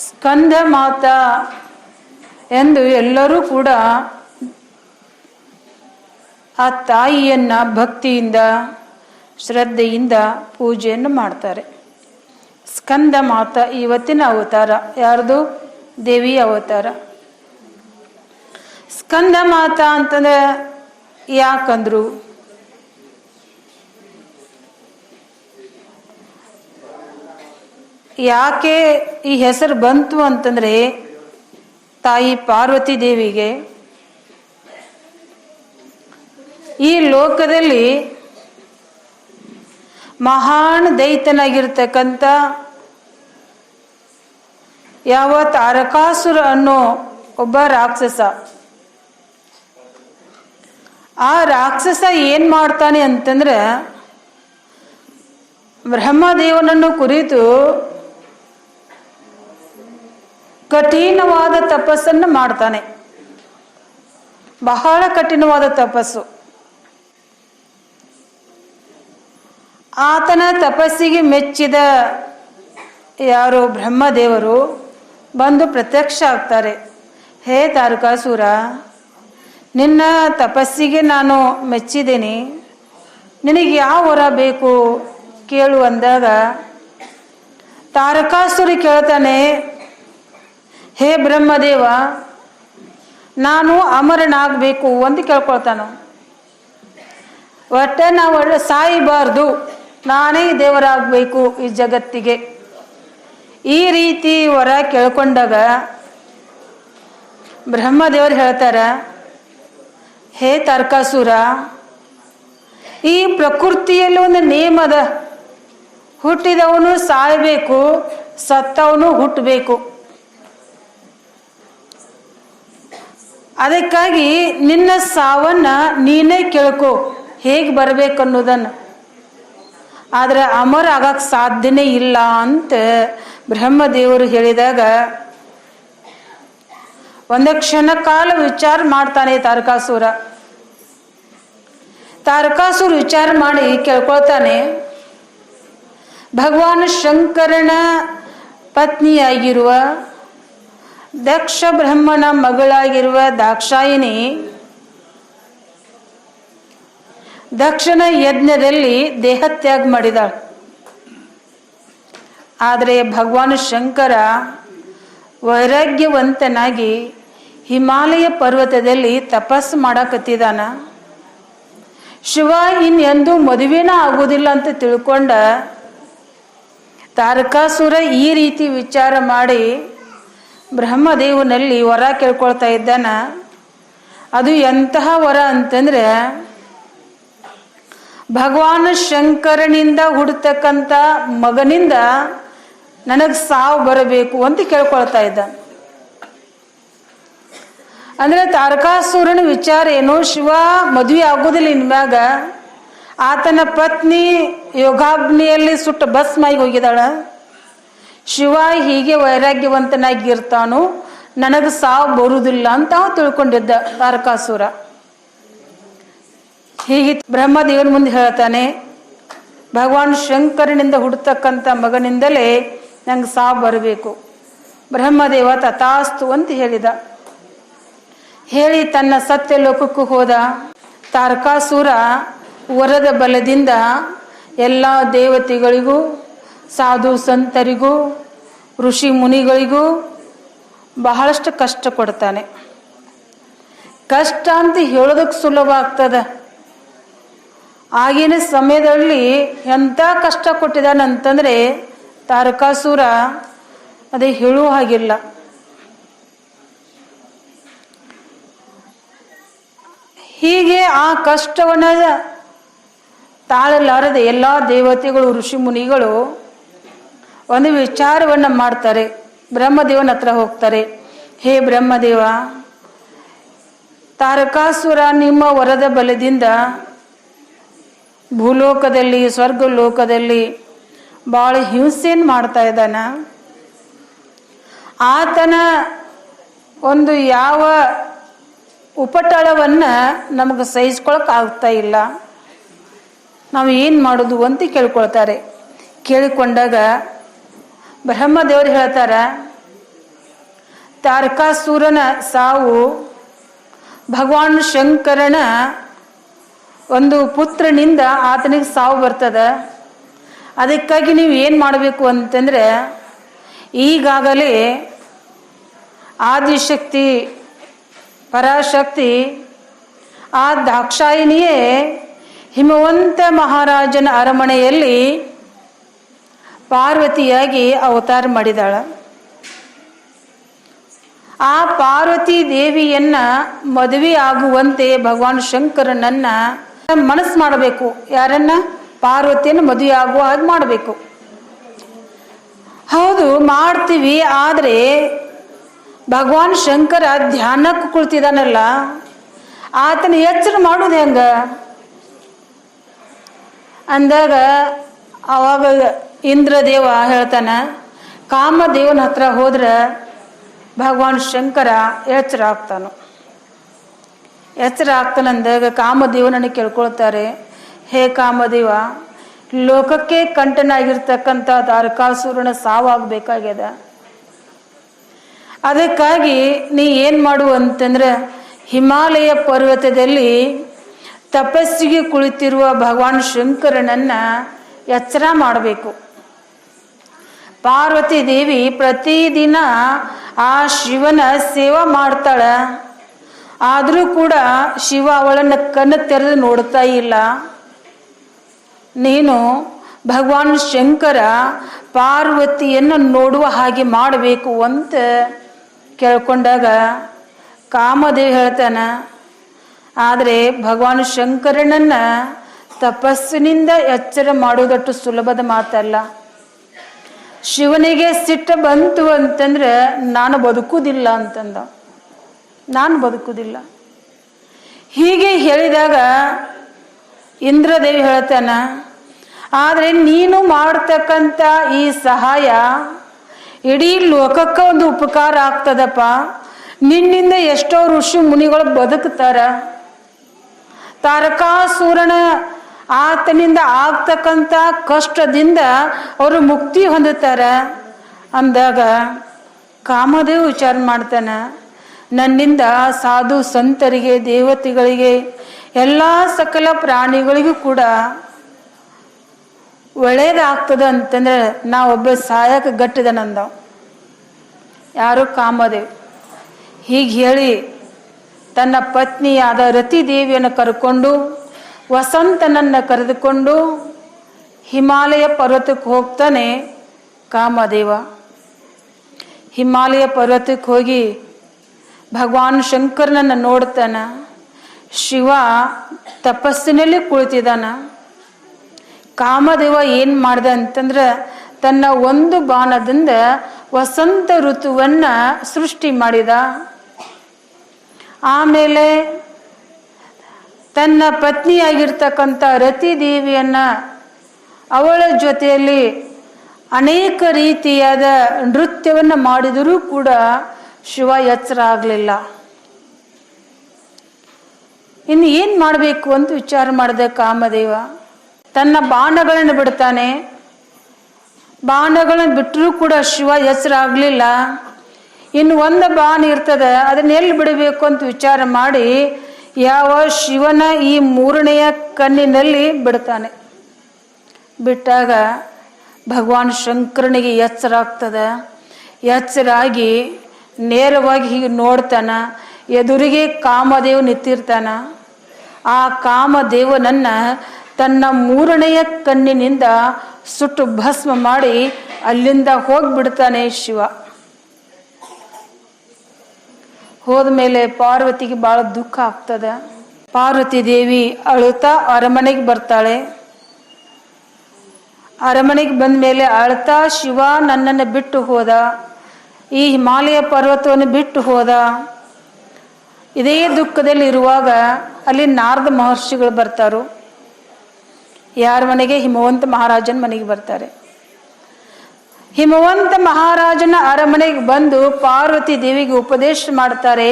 ಸ್ಕಂದ ಮಾತಾ ಎಂದು ಎಲ್ಲರೂ ಕೂಡ ಆ ತಾಯಿಯನ್ನ ಭಕ್ತಿಯಿಂದ, ಶ್ರದ್ಧೆಯಿಂದ ಪೂಜೆಯನ್ನು ಮಾಡ್ತಾರೆ. ಸ್ಕಂದ ಮಾತ ಇವತ್ತಿನ ಅವತಾರ. ಯಾರ್ದು? ದೇವಿ ಅವತಾರ. ಸ್ಕಂದ ಮಾತ ಅಂತಂದ್ರೆ ಯಾಕಂದ್ರು? ಯಾಕೆ ಈ ಹೆಸರು ಬಂತು ಅಂತಂದ್ರೆ ತಾಯಿ ಪಾರ್ವತಿ ದೇವಿಗೆ ಈ ಲೋಕದಲ್ಲಿ ಮಹಾನ್ ದೈತನಾಗಿರ್ತಕ್ಕಂಥ ಯಾವ ತಾರಕಾಸುರ ಅನ್ನೋ ಒಬ್ಬ ರಾಕ್ಷಸ. ಆ ರಾಕ್ಷಸ ಏನು ಮಾಡ್ತಾನೆ ಅಂತಂದ್ರೆ ಬ್ರಹ್ಮದೇವನನ್ನು ಕುರಿತು ಕಠಿಣವಾದ ತಪಸ್ಸನ್ನು ಮಾಡ್ತಾನೆ. ಬಹಳ ಕಠಿಣವಾದ ತಪಸ್ಸು. ಆತನ ತಪಸ್ಸಿಗೆ ಮೆಚ್ಚಿದ ಯಾರು ಬ್ರಹ್ಮದೇವರು ಬಂದು ಪ್ರತ್ಯಕ್ಷ ಆಗ್ತಾರೆ. ಹೇ ತಾರಕಾಸುರ, ನಿನ್ನ ತಪಸ್ಸಿಗೆ ನಾನು ಮೆಚ್ಚಿದ್ದೀನಿ. ನಿನಗೆ ಯಾವ ವರ ಬೇಕು? ಕೇಳು ಅಂದಾಗ ತಾರಕಾಸುರಿ ಕೇಳ್ತಾನೆ ಹೇ ಬ್ರಹ್ಮದೇವ, ನಾನು ಅಮರನಾಗಬೇಕು ಅಂತ ಕೇಳ್ಕೊಳ್ತಾನು. ಒಟ್ಟೆ ನಾವು ಸಾಯಬಾರ್ದು, ನಾನೇ ದೇವರಾಗಬೇಕು ಈ ಜಗತ್ತಿಗೆ. ಈ ರೀತಿ ವರ ಕೇಳ್ಕೊಂಡಾಗ ಬ್ರಹ್ಮದೇವರು ಹೇಳ್ತಾರ, ಹೇ ತರ್ಕಾಸುರ, ಈ ಪ್ರಕೃತಿಯಲ್ಲಿ ಒಂದು ನಿಯಮದ ಹುಟ್ಟಿದವನು ಸಾಯಬೇಕು, ಸತ್ತವನು ಹುಟ್ಟಬೇಕು. ಅದಕ್ಕಾಗಿ ನಿನ್ನ ಸಾವನ್ನ ನೀನೇ ಕೇಳ್ಕೊ, ಹೇಗೆ ಬರಬೇಕು ಅನ್ನೋದನ್ನ ಆದ್ರೆ ಅಮರ ಆಗಕ್ಕೆ ಸಾಧ್ಯನೇ ಇಲ್ಲ ಅಂತ ಬ್ರಹ್ಮದೇವರು ಹೇಳಿದಾಗ, ಒಂದು ಕ್ಷಣ ಕಾಲ ವಿಚಾರ ಮಾಡ್ತಾನೆ ತಾರಕಾಸುರ. ತಾರಕಾಸುರ ವಿಚಾರ ಮಾಡಿ ಕೇಳ್ಕೊಳ್ತಾನೆ, ಭಗವಾನ್ ಶಂಕರನ ಪತ್ನಿಯಾಗಿರುವ ದಕ್ಷ ಬ್ರಹ್ಮನ ಮಗಳಾಗಿರುವ ದಾಕ್ಷಾಯಿನಿ ದಕ್ಷಿಣ ಯಜ್ಞದಲ್ಲಿ ದೇಹತ್ಯಾಗ ಮಾಡಿದ. ಆದರೆ ಭಗವಾನ್ ಶಂಕರ ವೈರಾಗ್ಯವಂತನಾಗಿ ಹಿಮಾಲಯ ಪರ್ವತದಲ್ಲಿ ತಪಸ್ಸು ಮಾಡಕತ್ತಿದಾನ. ಶಿವ ಇನ್ನೆಂದೂ ಮದುವೆನ ಆಗೋದಿಲ್ಲ ಅಂತ ತಿಳ್ಕೊಂಡ ತಾರಕಾಸುರ ಈ ರೀತಿ ವಿಚಾರ ಮಾಡಿ ಬ್ರಹ್ಮದೇವನಲ್ಲಿ ವರ ಕೇಳ್ಕೊಳ್ತಾ ಇದ್ದಾನ. ಅದು ಎಂತಹ ವರ ಅಂತಂದ್ರೆ, ಭಗವಾನ್ ಶಂಕರನಿಂದ ಹುಡ್ತಕ್ಕಂಥ ಮಗನಿಂದ ನನಗೆ ಸಾವು ಬರಬೇಕು ಅಂತ ಕೇಳ್ಕೊಳ್ತಾ ಇದ್ದ. ಅಂದ್ರೆ ತಾರಕಾಸುರನ ವಿಚಾರ ಏನು? ಶಿವ ಮದುವೆ ಆಗೋದಿಲ್ಲ ಇನ್ಮ್ಯಾಗ. ಆತನ ಪತ್ನಿ ಯೋಗಾಗ್ನಿಯಲ್ಲಿ ಸುಟ್ಟು ಭಸ್ಮಾಗಿ ಹೋಗಿದ್ದಾಳ. ಶಿವ ಹೀಗೆ ವೈರಾಗ್ಯವಂತನಾಗಿರ್ತಾನು, ನನಗೆ ಸಾವು ಬರುವುದಿಲ್ಲ ಅಂತ ತಿಳ್ಕೊಂಡಿದ್ದ ತಾರಕಾಸುರ ಹೀಗೆ ಬ್ರಹ್ಮದೇವನ ಮುಂದೆ ಹೇಳ್ತಾನೆ, ಭಗವಾನ್ ಶಂಕರನಿಂದ ಹುಡ್ತಕ್ಕಂಥ ಮಗನಿಂದಲೇ ನಂಗೆ ಸಾವು ಬರಬೇಕು. ಬ್ರಹ್ಮದೇವ ತಥಾಸ್ತು ಅಂತ ಹೇಳಿದ. ಹೇಳಿ ತನ್ನ ಸತ್ಯ ಲೋಕಕ್ಕೂ ಹೋದ. ತಾರಕಾಸುರ ವರದ ಬಲದಿಂದ ಎಲ್ಲ ದೇವತೆಗಳಿಗೂ ಸಾಧು ಸಂತರಿಗೂ, ಋಷಿ ಮುನಿಗಳಿಗೂ ಬಹಳಷ್ಟು ಕಷ್ಟ ಕೊಡ್ತಾನೆ. ಕಷ್ಟ ಅಂತ ಹೇಳೋದಕ್ಕೆ ಸುಲಭ ಆಗ್ತದೆ ಆಗಿನ ಸಮಯದಲ್ಲಿ ಎಂಥ ಕಷ್ಟ ಕೊಟ್ಟಿದ್ದಾನಂತಂದರೆ ತಾರಕಾಸುರ ಅದೇ ಹೇಳುವ ಹಾಗಿಲ್ಲ. ಹೀಗೆ ಆ ಕಷ್ಟವನ್ನ ತಾಳಲಾರದೆ ಎಲ್ಲ ದೇವತೆಗಳು, ಋಷಿ ಮುನಿಗಳು ಒಂದು ವಿಚಾರವನ್ನು ಮಾಡ್ತಾರೆ. ಬ್ರಹ್ಮದೇವನ ಹತ್ರ ಹೋಗ್ತಾರೆ. ಹೇ ಬ್ರಹ್ಮದೇವ, ತಾರಕಾಸುರ ನಿಮ್ಮ ವರದ ಬಲದಿಂದ ಭೂಲೋಕದಲ್ಲಿ ಸ್ವರ್ಗ ಲೋಕದಲ್ಲಿ ಭಾಳ ಹಿಂಸೆಯನ್ನು ಮಾಡ್ತಾ ಇದ್ದಾನ. ಆತನ ಒಂದು ಯಾವ ಉಪಟಳವನ್ನ ನಮಗೆ ಸಹಿಸ್ಕೊಳಕ್ ಆಗ್ತಾ ಇಲ್ಲ. ನಾವು ಏನು ಮಾಡೋದು ಅಂತ ಕೇಳ್ಕೊಳ್ತಾರೆ. ಕೇಳಿಕೊಂಡಾಗ ಬ್ರಹ್ಮದೇವರು ಹೇಳ್ತಾರ, ತಾರಕಾಸುರನ ಸಾವು ಭಗವಾನ್ ಶಂಕರನ ಒಂದು ಪುತ್ರನಿಂದ ಆತನಿಗೆ ಸಾವು ಬರ್ತದ. ಅದಕ್ಕಾಗಿ ನೀವು ಏನು ಮಾಡಬೇಕು ಅಂತಂದ್ರೆ, ಈಗಾಗಲೇ ಆದಿಶಕ್ತಿ, ಪರಾಶಕ್ತಿ, ಆ ದಾಕ್ಷಾಯಿಣಿಯೇ ಹಿಮವಂತ ಮಹಾರಾಜನ ಅರಮನೆಯಲ್ಲಿ ಪಾರ್ವತಿಯಾಗಿ ಅವತಾರ ಮಾಡಿದಾಳ. ಆ ಪಾರ್ವತಿ ದೇವಿಯನ್ನ ಮದುವೆ ಆಗುವಂತೆ ಭಗವಾನ್ ಶಂಕರನನ್ನ ಮನಸ್ಸು ಮಾಡಬೇಕು. ಯಾರನ್ನ? ಪಾರ್ವತಿಯನ್ನು ಮದುವೆ ಆಗುವ ಹಾಗೆ ಮಾಡಬೇಕು. ಹೌದು, ಮಾಡ್ತೀವಿ, ಆದರೆ ಭಗವಾನ್ ಶಂಕರ ಧ್ಯಾನಕ್ಕೆ ಕುಳಿತಿದ್ದಾನಲ್ಲ, ಆತನ ಎಚ್ಚರ ಮಾಡೋದು ಹೆಂಗ? ಅಂದಾಗ ಅವಾಗ ಇಂದ್ರದೇವ ಹೇಳ್ತಾನ, ಕಾಮದೇವನ ಹತ್ರ ಹೋದ್ರೆ ಭಗವಾನ್ ಶಂಕರ ಎಚ್ಚರ ಆಗ್ತಾನು. ಎಚ್ಚರ ಆಗ್ತಾನಂದಾಗ ಕಾಮದೇವನನ್ನು ಕೇಳ್ಕೊಳ್ತಾರೆ, ಹೇ ಕಾಮದೇವ, ಲೋಕಕ್ಕೆ ಕಂಟನಾಗಿರ್ತಕ್ಕಂಥ ದಾರಕಾಸುರನ ಸಾವಾಗಬೇಕಾಗ್ಯದ. ಅದಕ್ಕಾಗಿ ನೀ ಏನು ಮಾಡು ಅಂತಂದ್ರೆ, ಹಿಮಾಲಯ ಪರ್ವತದಲ್ಲಿ ತಪಸ್ಸಿಗೆ ಕುಳಿತಿರುವ ಭಗವಾನ್ ಶಂಕರನನ್ನ ಎಚ್ಚರ ಮಾಡಬೇಕು. ಪಾರ್ವತಿ ದೇವಿ ಪ್ರತಿದಿನ ಆ ಶಿವನ ಸೇವಾ ಮಾಡ್ತಾಳ. ಆದರೂ ಕೂಡ ಶಿವ ಅವಳನ್ನು ಕಣ್ಣು ತೆರೆದು ನೋಡ್ತಾ ಇಲ್ಲ. ನೀನು ಭಗವಾನ್ ಶಂಕರ ಪಾರ್ವತಿಯನ್ನು ನೋಡುವ ಹಾಗೆ ಮಾಡಬೇಕು ಅಂತ ಕೇಳ್ಕೊಂಡಾಗ ಕಾಮದೇವ್ ಹೇಳ್ತಾನ, ಆದರೆ ಭಗವಾನ್ ಶಂಕರನನ್ನ ತಪಸ್ಸಿನಿಂದ ಎಚ್ಚರ ಮಾಡೋದಷ್ಟು ಸುಲಭದ ಮಾತಲ್ಲ. ಶಿವನಿಗೆ ಸಿಟ್ಟು ಬಂತು ಅಂತಂದ್ರೆ ನಾನು ಬದುಕುವುದಿಲ್ಲ ಅಂತಂದ. ನಾನು ಬದುಕುವುದಿಲ್ಲ ಹೀಗೆ ಹೇಳಿದಾಗ ಇಂದ್ರದೇವಿ ಹೇಳ್ತಾನ, ಆದರೆ ನೀನು ಮಾಡ್ತಕ್ಕಂಥ ಈ ಸಹಾಯ ಇಡೀ ಲೋಕಕ್ಕೆ ಒಂದು ಉಪಕಾರ ಆಗ್ತದಪ್ಪ. ನಿನ್ನಿಂದ ಎಷ್ಟೋ ಋಷಿ ಮುನಿಗಳು ಬದುಕ್ತಾರ. ತಾರಕಾಸುರನ ಆತನಿಂದ ಆಗ್ತಕ್ಕಂಥ ಕಷ್ಟದಿಂದ ಅವರು ಮುಕ್ತಿ ಹೊಂದುತ್ತಾರ. ಅಂದಾಗ ಕಾಮದೇವ್ ವಿಚಾರ ಮಾಡ್ತಾನೆ, ನನ್ನಿಂದ ಸಾಧು ಸಂತರಿಗೆ, ದೇವತೆಗಳಿಗೆ, ಎಲ್ಲ ಸಕಲ ಪ್ರಾಣಿಗಳಿಗೂ ಕೂಡ ಒಳ್ಳೇದಾಗ್ತದ ಅಂತಂದ್ರೆ ನಾ ಒಬ್ಬ ಸಹಾಯಕ ಗಟ್ಟಿದನಂದ ಯಾರು? ಕಾಮದೇವ್. ಹೀಗೆ ಹೇಳಿ ತನ್ನ ಪತ್ನಿಯಾದ ರತಿದೇವಿಯನ್ನು ಕರ್ಕೊಂಡು ವಸಂತನನ್ನು ಕರೆದುಕೊಂಡು ಹಿಮಾಲಯ ಪರ್ವತಕ್ಕೆ ಹೋಗ್ತಾನೆ ಕಾಮದೇವ. ಹಿಮಾಲಯ ಪರ್ವತಕ್ಕೆ ಹೋಗಿ ಭಗವಾನ್ ಶಂಕರನನ್ನು ನೋಡ್ತಾನ. ಶಿವ ತಪಸ್ಸಿನಲ್ಲಿ ಕುಳಿತಿದ್ದಾನ ಕಾಮದೇವ ಏನು ಮಾಡ್ದ ಅಂತಂದ್ರೆ ತನ್ನ ಒಂದು ಬಾಣದಿಂದ ವಸಂತ ಋತುವನ್ನ ಸೃಷ್ಟಿ ಮಾಡಿದ. ಆಮೇಲೆ ತನ್ನ ಪತ್ನಿಯಾಗಿರ್ತಕ್ಕಂಥ ರತಿ ದೇವಿಯನ್ನು ಅವಳ ಜೊತೆಯಲ್ಲಿ ಅನೇಕ ರೀತಿಯಾದ ನೃತ್ಯವನ್ನು ಮಾಡಿದರೂ ಕೂಡ ಶಿವ ಎಚ್ಚರ ಆಗಲಿಲ್ಲ. ಇನ್ನು ಏನು ಮಾಡಬೇಕು ಅಂತ ವಿಚಾರ ಮಾಡಿದೆ ಕಾಮದೇವ. ತನ್ನ ಬಾಣಗಳನ್ನು ಬಿಡ್ತಾನೆ. ಬಾಣಗಳನ್ನು ಬಿಟ್ಟರೂ ಕೂಡ ಶಿವ ಎಚ್ಚರ ಆಗಲಿಲ್ಲ. ಇನ್ನು ಒಂದು ಬಾಣ ಇರ್ತದೆ, ಅದನ್ನ ಎಲ್ಲಿ ಬಿಡಬೇಕು ಅಂತ ವಿಚಾರ ಮಾಡಿ ಯಾವ ಶಿವನ ಈ ಮೂರನೆಯ ಕಣ್ಣಿನಲ್ಲಿ ಬಿಡ್ತಾನೆ. ಬಿಟ್ಟಾಗ ಭಗವಾನ್ ಶಂಕರನಿಗೆ ಎಚ್ಚರ ಆಗ್ತದೆ. ಎಚ್ಚರಾಗಿ ನೇರವಾಗಿ ಹೀಗೆ ನೋಡ್ತಾನ. ಎದುರಿಗೆ ಕಾಮದೇವ್ ನಿಂತಿರ್ತಾನ. ಆ ಕಾಮದೇವನನ್ನ ತನ್ನ ಮೂರನೆಯ ಕಣ್ಣಿನಿಂದ ಸುಟ್ಟು ಭಸ್ಮ ಮಾಡಿ ಅಲ್ಲಿಂದ ಹೋಗ್ಬಿಡ್ತಾನೆ ಶಿವ. ಹೋದ್ಮೇಲೆ ಪಾರ್ವತಿಗೆ ಬಹಳ ದುಃಖ ಆಗ್ತದೆ. ಪಾರ್ವತಿ ದೇವಿ ಅಳುತ್ತಾ ಅರಮನೆಗೆ ಬರ್ತಾಳೆ. ಅರಮನೆಗೆ ಬಂದ ಮೇಲೆ ಅಳ್ತಾ ಶಿವ ನನ್ನನ್ನು ಬಿಟ್ಟು ಹೋದ. ಈ ಹಿಮಾಲಯ ಪರ್ವತವನ್ನು ಬಿಟ್ಟು ಹೋದ. ಇದೇ ದುಃಖದಲ್ಲಿ ಇರುವಾಗ ಅಲ್ಲಿ ನಾರದ ಮಹರ್ಷಿಗಳು ಬರ್ತಾರು. ಯಾರ ಮನೆಗೆ? ಹಿಮವಂತ ಮಹಾರಾಜನ ಮನೆಗೆ ಬರ್ತಾರೆ. ಹಿಮವಂತ ಮಹಾರಾಜನ ಅರಮನೆಗೆ ಬಂದು ಪಾರ್ವತಿ ದೇವಿಗೆ ಉಪದೇಶ ಮಾಡ್ತಾರೆ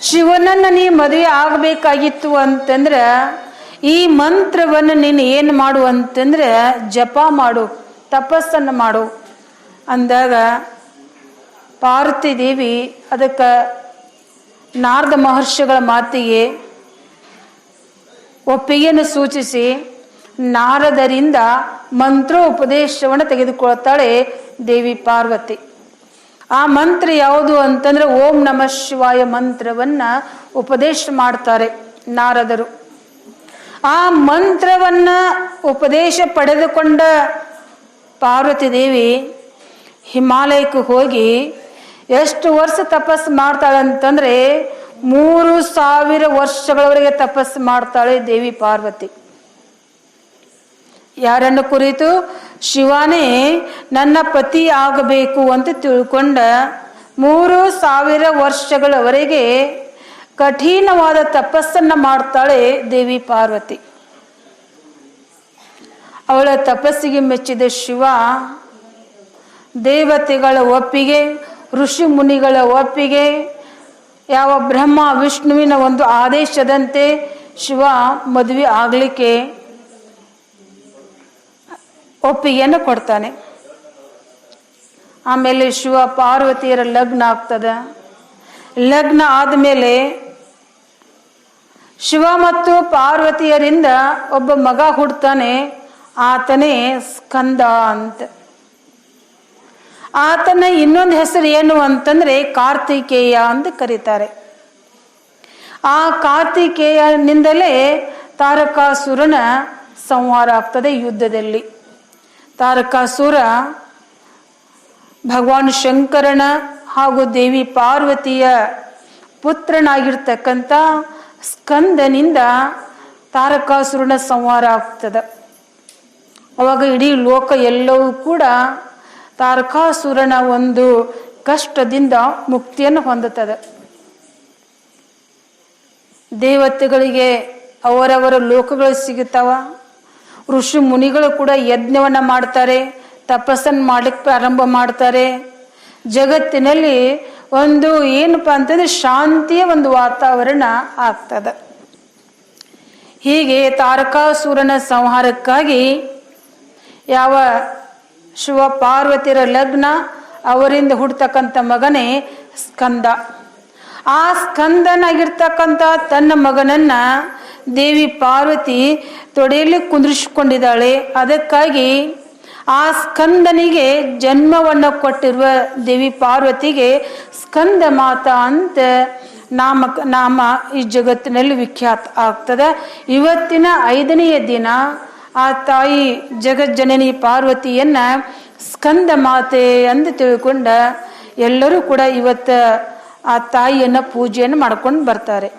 ಶಿವನನ್ನ ನೀ ಮದುವೆ ಆಗಬೇಕಾಗಿತ್ತು ಅಂತಂದ್ರೆ ಈ ಮಂತ್ರವನ್ನು ನೀನು ಏನು ಮಾಡು ಅಂತಂದ್ರೆ ಜಪ ಮಾಡು, ತಪಸ್ಸನ್ನು ಮಾಡು ಅಂದಾಗ ಪಾರ್ವತಿ ದೇವಿ ಅದಕ್ಕೆ ನಾರದ ಮಹರ್ಷಿಗಳ ಮಾತಿಗೆ ಒಪ್ಪಿಗೆಯನ್ನು ಸೂಚಿಸಿ ನಾರದರಿಂದ ಮಂತ್ರ ಉಪದೇಶವನ್ನು ತೆಗೆದುಕೊಳ್ತಾಳೆ ದೇವಿ ಪಾರ್ವತಿ. ಆ ಮಂತ್ರ ಯಾವುದು ಅಂತಂದ್ರೆ ಓಂ ನಮ ಶಿವಾಯ ಮಂತ್ರವನ್ನ ಉಪದೇಶ ಮಾಡ್ತಾರೆ ನಾರದರು. ಆ ಮಂತ್ರವನ್ನ ಉಪದೇಶ ಪಡೆದುಕೊಂಡ ಪಾರ್ವತಿ ದೇವಿ ಹಿಮಾಲಯಕ್ಕೆ ಹೋಗಿ ಎಷ್ಟು ವರ್ಷ ತಪಸ್ಸು ಮಾಡ್ತಾಳೆ ಅಂತಂದ್ರೆ ಮೂರು ಸಾವಿರ ವರ್ಷಗಳವರೆಗೆ ತಪಸ್ಸು ಮಾಡ್ತಾಳೆ ದೇವಿ ಪಾರ್ವತಿ. ಯಾರನ್ನು ಕುರಿತು? ಶಿವನೇ, ನನ್ನ ಪತಿ ಆಗಬೇಕು ಅಂತ ತಿಳ್ಕೊಂಡ ಮೂರು ಸಾವಿರ ವರ್ಷಗಳವರೆಗೆ ಕಠಿಣವಾದ ತಪಸ್ಸನ್ನ ಮಾಡ್ತಾಳೆ ದೇವಿ ಪಾರ್ವತಿ. ಅವಳ ತಪಸ್ಸಿಗೆ ಮೆಚ್ಚಿದ ಶಿವ, ದೇವತೆಗಳ ಒಪ್ಪಿಗೆ, ಋಷಿ ಮುನಿಗಳ ಒಪ್ಪಿಗೆ, ಯಾವ ಬ್ರಹ್ಮ, ವಿಷ್ಣುವಿನ ಒಂದು ಆದೇಶದಂತೆ ಶಿವ ಮದುವೆ ಆಗಲಿಕ್ಕೆ ಒಪ್ಪಿಗೆಯನ್ನು ಕೊಡ್ತಾನೆ. ಆಮೇಲೆ ಶಿವ ಪಾರ್ವತಿಯರ ಲಗ್ನ ಆಗ್ತದ. ಲಗ್ನ ಆದಮೇಲೆ ಶಿವ ಮತ್ತು ಪಾರ್ವತಿಯರಿಂದ ಒಬ್ಬ ಮಗ ಹುಡ್ತಾನೆ, ಆತನೇ ಸ್ಕಂದ ಅಂತ ಆತನ ಇನ್ನೊಂದು ಹೆಸರು ಏನು ಅಂತಂದ್ರೆ ಕಾರ್ತಿಕೇಯ ಅಂತ ಕರೀತಾರೆ. ಆ ಕಾರ್ತಿಕೇಯನಿಂದಲೇ ತಾರಕಾಸುರನ ಸಂಹಾರ ಆಗ್ತದೆ ಯುದ್ಧದಲ್ಲಿ. ತಾರಕಾಸುರ ಭಗವಾನ್ ಶಂಕರನ ಹಾಗೂ ದೇವಿ ಪಾರ್ವತಿಯ ಪುತ್ರನಾಗಿರ್ತಕ್ಕಂಥ ಸ್ಕಂದನಿಂದ ತಾರಕಾಸುರನ ಸಂಹಾರ ಆಗ್ತದೆ. ಅವಾಗ ಇಡೀ ಲೋಕ ಎಲ್ಲವೂ ಕೂಡ ತಾರಕಾಸುರನ ಒಂದು ಕಷ್ಟದಿಂದ ಮುಕ್ತಿಯನ್ನು ಹೊಂದುತ್ತದೆ. ದೇವತೆಗಳಿಗೆ ಅವರವರ ಲೋಕಗಳು ಸಿಗುತ್ತವ? ಋಷಿ ಮುನಿಗಳು ಕೂಡ ಯಜ್ಞವನ್ನ ಮಾಡ್ತಾರೆ, ತಪಸ್ಸನ್ನ ಮಾಡ್ಲಿಕ್ಕೆ ಪ್ರಾರಂಭ ಮಾಡ್ತಾರೆ. ಜಗತ್ತಿನಲ್ಲಿ ಒಂದು ಏನಪ್ಪ ಅಂತಂದ್ರೆ ಶಾಂತಿಯ ಒಂದು ವಾತಾವರಣ ಆಗ್ತದೆ. ಹೀಗೆ ತಾರಕಾಸುರನ ಸಂಹಾರಕ್ಕಾಗಿ ಯಾವ ಶಿವ ಪಾರ್ವತಿಯರ ಲಗ್ನ ಅವರಿಂದ ಹುಡ್ತಕ್ಕಂಥ ಮಗನೇ ಸ್ಕಂದ. ಆ ಸ್ಕಂದನಾಗಿರ್ತಕ್ಕಂಥ ತನ್ನ ಮಗನನ್ನ ದೇವಿ ಪಾರ್ವತಿ ತೊಡೆಯಲ್ಲಿ ಕುಂದಿರಿಸಿಕೊಂಡಿದ್ದಾಳೆ. ಅದಕ್ಕಾಗಿ ಆ ಸ್ಕಂದನಿಗೆ ಜನ್ಮವನ್ನು ಕೊಟ್ಟಿರುವ ದೇವಿ ಪಾರ್ವತಿಗೆ ಸ್ಕಂದ ಮಾತಾ ಅಂತ ನಾಮ ನಾಮ ಈ ಜಗತ್ತಿನಲ್ಲಿ ವಿಖ್ಯಾತ ಆಗ್ತದೆ. ಇವತ್ತಿನ ಐದನೆಯ ದಿನ ಆ ತಾಯಿ ಜಗಜ್ಜನನಿ ಪಾರ್ವತಿಯನ್ನ ಸ್ಕಂದ ಮಾತೆ ಎಂದು ತಿಳ್ಕೊಂಡ ಎಲ್ಲರೂ ಕೂಡ ಇವತ್ತ ಆ ತಾಯಿಯನ್ನ ಪೂಜೆಯನ್ನು ಮಾಡ್ಕೊಂಡು ಬರ್ತಾರೆ.